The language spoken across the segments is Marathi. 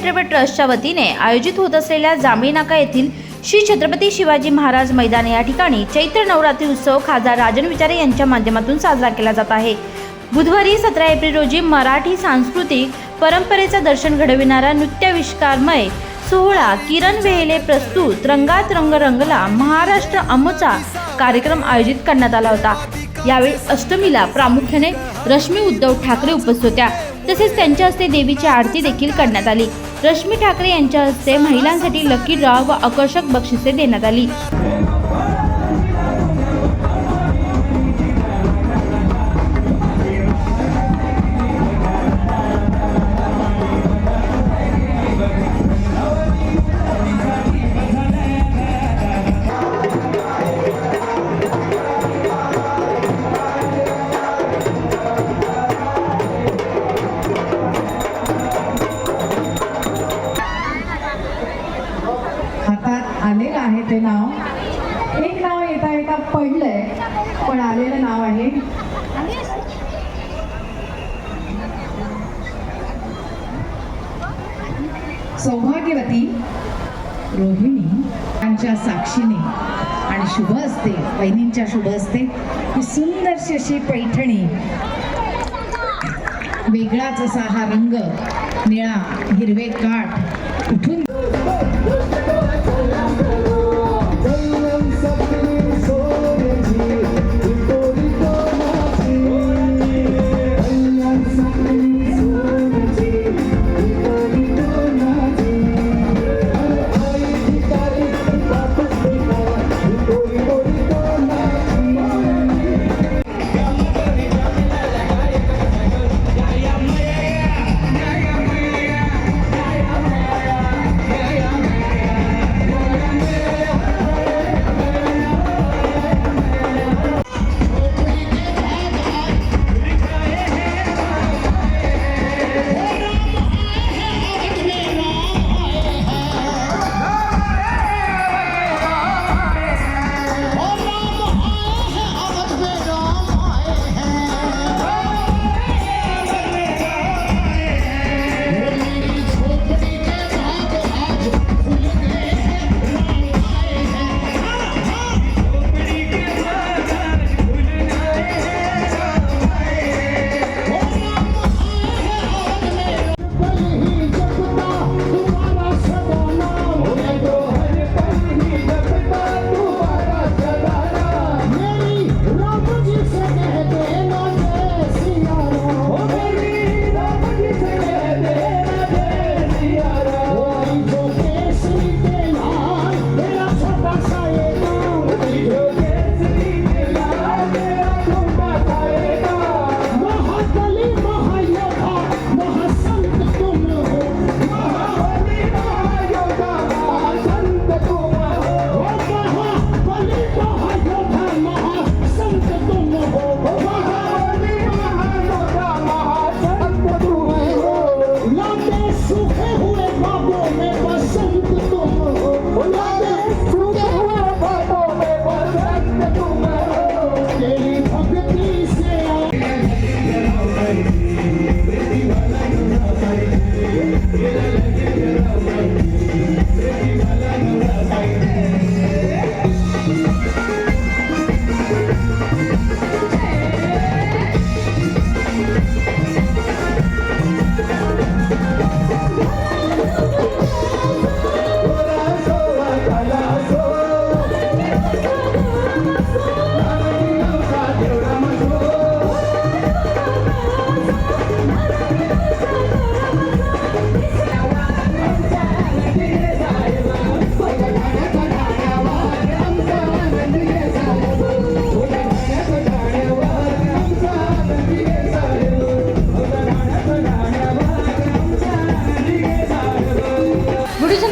चॅरिटेबल ट्रस्टच्या वतीने आयोजित होत असलेल्या जांभळी नाका येथील श्री छत्रपती शिवाजी महाराज मैदान या ठिकाणी चैत्र नवरात्री उत्सव खासदार राजन विचारे यांच्या माध्यमातून साजरा केला जात आहे. बुधवारी सतरा एप्रिल रोजी मराठी सांस्कृतिक परंपरेचं दर्शन घडविणारा नृत्याविष्कारमय सोहळा किरण वेहेले प्रस्तुत रंगात रंग रंगला महाराष्ट्र अमोचा कार्यक्रम आयोजित करण्यात आला होता. यावेळी अष्टमीला प्रामुख्याने रश्मी उद्धव ठाकरे उपस्थित होत्या. तसेच त्यांच्या हस्ते देवीची आरती देखील करण्यात आली. रश्मी ठाकरे यांच्या हस्ते महिलांसाठी लकी ड्रॉ व आकर्षक बक्षिसे देण्यात आली. येता येता पडलंय पण आलेलं नाव आहे. सौभाग्यवती रोहिणी यांच्या साक्षीने आणि शुभ असते बहिणींच्या शुभ असते ही सुंदरशी अशी पैठणी वेगळाच असा हा रंग निळा हिरवे काठ उठून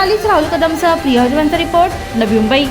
जर्नालिस्ट राहुल कदमचा प्रिया रिपोर्ट नवी मुंबई.